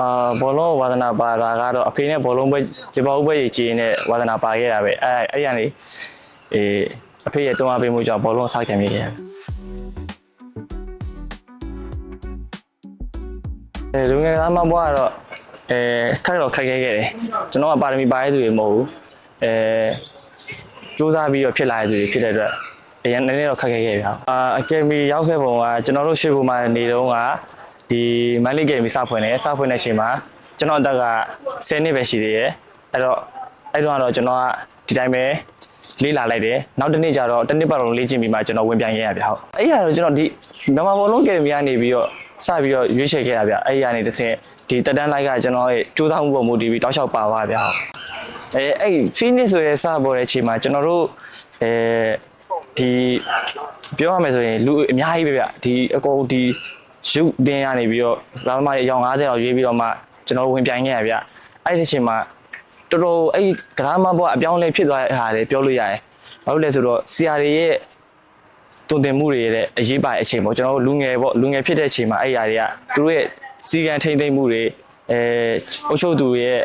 အာဘောလုံးဝါသနာပါတာကတော့အဖေနဲ့ဘောလုံးပွဲဒီဘောလုံးပွဲကြီးကြီးနဲ့ဝါသနာပါခဲ့တာပဲအဲအဲ့ရနေအေးအဖေရဲ့တွန်းအားပေးမှုကြောင့်ဘောလုံးစခံမိခဲ့ရတယ်အဲလူငယ်သားမဘွားကတော့အဲခက်တော့ခက်ခဲခဲ့တယ်ကျွန်တော်ကပါရမီပါရတဲ့သူတွေမဟုတ်ဘူးအဲစူးစမ်းပြီးတော့ဖြစ်လာတဲ့သူတွေဖြစ်တဲ့အတွက်အရင်နည်းနည်းတော့ခက်ခဲခဲ့ဗျာအာအကယ်ဒမီရောက်ခဲ့ပုံကကျွန်တော်တို့ရွှေဘူမှာနေတော့က ဒီမန်လေးကယ်ဒမီစဖွင့်တယ်စဖွင့်တဲ့အချိန်မှာကျွန်တော်အသက်က10နှစ်ပဲရှိသေးတယ်အဲ့တော့အဲ့တော့ကတော့ကျွန်တော်ကဒီတိုင်းပဲလေးလာလိုက်တယ်နောက်တစ်နေ့ကျတော့တစ်နှစ်ပတ်လုံးလေ့ကျင့်ပြီးမှကျွန်တော်ဝင်ပြန်ခဲ့ရဗျဟုတ်အဲ့ရတော့ကျွန်တော်ဒီမြန်မာဘောလုံးကယ်ဒမီကနေပြီးတော့စပြီးတော့ရွေးချယ်ခဲ့ရဗျအဲ့ရနေတစ်ဆင့်ဒီတက်တန်းလိုက်ကကျွန်တော်ရဲ့စူးစမ်းမှုပုံမူတည်ပြီးတောက်လျှောက်ပါသွားဗျဟုတ်အဲအဲ့ finish ဆိုရဲစပေါ်တဲ့အချိန်မှာကျွန်တော်တို့အဲဒီပြောရမယ်ဆိုရင်လူအများကြီးပဲဗျဒီအကုန်ဒီ ရုပ်တင်ရနေပြီးတော့လာသမားတွေအယောင်90လောက်ရွေးပြီးတော့မှကျွန်တော်တို့ဝင်ပြိုင်ခဲ့ရဗျအဲ့ဒီအချိန်မှာတော်တော်အဲ့ကစားမဘောအပြောင်းအလဲဖြစ်သွားတဲ့ဟာလေပြောလို့ရတယ်ဘာလို့လဲဆိုတော့ဆရာတွေရဲ့တုံတင်မှုတွေရဲ့အရေးပါတဲ့အချိန်ပေါ့ကျွန်တော်တို့လူငယ်ပေါ့လူငယ်ဖြစ်တဲ့အချိန်မှာအဲ့ຢာတွေကသူတို့ရဲ့စီကံထိမ့်သိမ့်မှုတွေအဲအုပ်ချုပ်သူတွေရဲ့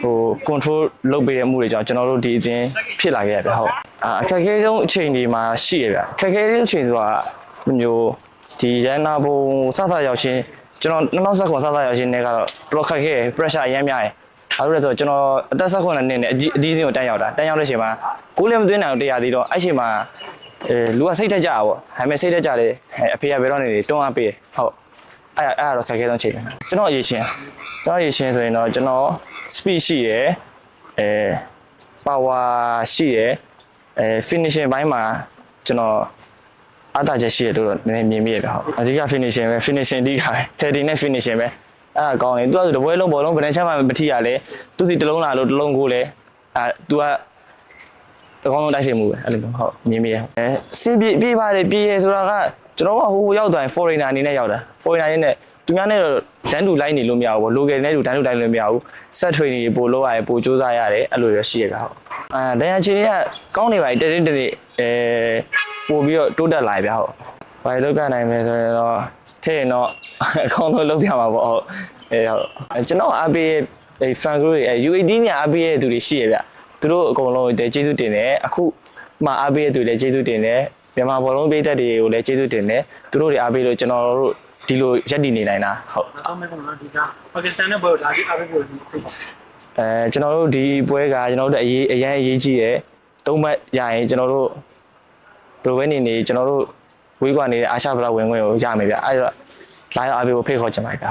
ဟို control လုပ်ပေးတဲ့မှုတွေကြောင့်ကျွန်တော်တို့ဒီအတင်းဖြစ်လာခဲ့ရဗျဟုတ်အာအခက်အခဲဆုံးအချိန်ဒီမှာရှိရဗျအခက်အခဲတဲ့အချိန်ဆိုတာဒီမျိုး ဒီရန်နာဘုံစစရောက်ချင်းကျွန်တော်2019စစရောက်ချင်းနဲ့ကတော့တော်တော်ခက်ခဲ pressure အများများတယ်ဘာလို့လဲဆိုတော့ကျွန်တော်အသက်16နှစ်နဲ့အကြီးအကြီးစင်းကိုတန်းရောက်တာတန်းရောက်တဲ့အချိန်မှာကိုယ်လည်းမသွင်းနိုင်တော့တရားသေးတော့အဲ့ချိန်မှာအဲလူကစိတ်တက်ကြတာပေါ့ဒါပေမဲ့စိတ်တက်ကြတယ်အဖေကဘယ်တော့နေနေတွန်းအားပေးတယ်ဟုတ်အဲ့ဒါအဲ့ဒါတော့ခက်ခဲဆုံးအချိန်ပဲကျွန်တော်အရေးချင်းကျွန်တော်အရေးချင်းဆိုရင်တော့ကျွန်တော် speed ရှိရယ်အဲ power ရှိရယ်အဲ finishing ဘိုင်းမှာကျွန်တော် အားတာချက်ရှိရလို့တော့နည်းနည်းမြင်မိရပြဟုတ်အဓိက finishing ပဲ finishing ဒီကပဲ heading နဲ့ finishing ပဲအဲ့ဒါကောင်းတယ်သူကဆိုတပွဲလုံးဘောလုံးဗနက်ချမ်းမှမထိရလေသူစီတစ်လုံးလာလို့တစ်လုံးကိုလေအဲ तू ကအကောင်းဆုံးတိုက်ဆိုင်မှုပဲအဲ့လိုမျိုးဟုတ်မြင်မိရအဲစီးပြေပြေးပါတယ်ပြေးရဆိုတာကကျွန်တော်ကဟိုရောက်သွားရင် foreigner အနေနဲ့ရောက်တာ foreigner အနေနဲ့သူများနဲ့တော့တန်းတူလိုက်နေလို့မရဘူးပေါ့ local နဲ့တူတန်းတူလိုက်လို့မရဘူး set training တွေပို့လို့ရတယ်ပို့စူးစမ်းရတယ်အဲ့လိုရရှိရပြဟုတ်အဲဒန်ယာချင်းတွေကကောင်းနေပါပြီတနေ့တနေ့အဲ ပို့ပြီးတော့တိုးတက်လာပြဟုတ်ဘာလို့ကနိုင်မယ်ဆိုရင်တော့ထည့်ရင်တော့အကောင်းဆုံးလုပ်ပြမှာပေါ့ဟုတ်အဲဟုတ်ကျွန်တော်အားပေးအဲ fan group တွေအဲ UAD နဲ့အားပေးရတဲ့သူတွေရှိရဗျသူတို့အကုန်လုံးကျေးဇူးတင်တယ်အခုမှအားပေးရတဲ့သူတွေလည်းကျေးဇူးတင်တယ်မြန်မာဘောလုံးပေးသက်တွေကိုလည်းကျေးဇူးတင်တယ်သူတို့တွေအားပေးလို့ကျွန်တော်တို့ဒီလိုရက်တည်နေနိုင်တာဟုတ်နောက်ဆုံးမဲ့ကတော့ဒီကပါကစ္စတန်နဲ့ဘောဒါဒီအားပေးဖို့ဖိတ်ပါအဲကျွန်တော်တို့ဒီပွဲကကျွန်တော်တို့အရေးအရန်အရေးကြီးတယ်သုံးဘက်ရရင်ကျွန်တော်တို့ဘယ် လိုပဲနေနေကျွန်တော်တို့ဝေးကွာနေတဲ့အာရှဗလာဝင်ခွင့်ကိုရမယ်ဗျအဲ့တော့လာရောက်အားပေးဖို့ဖိတ်ခေါ်ချင်ပါတယ်ဗျ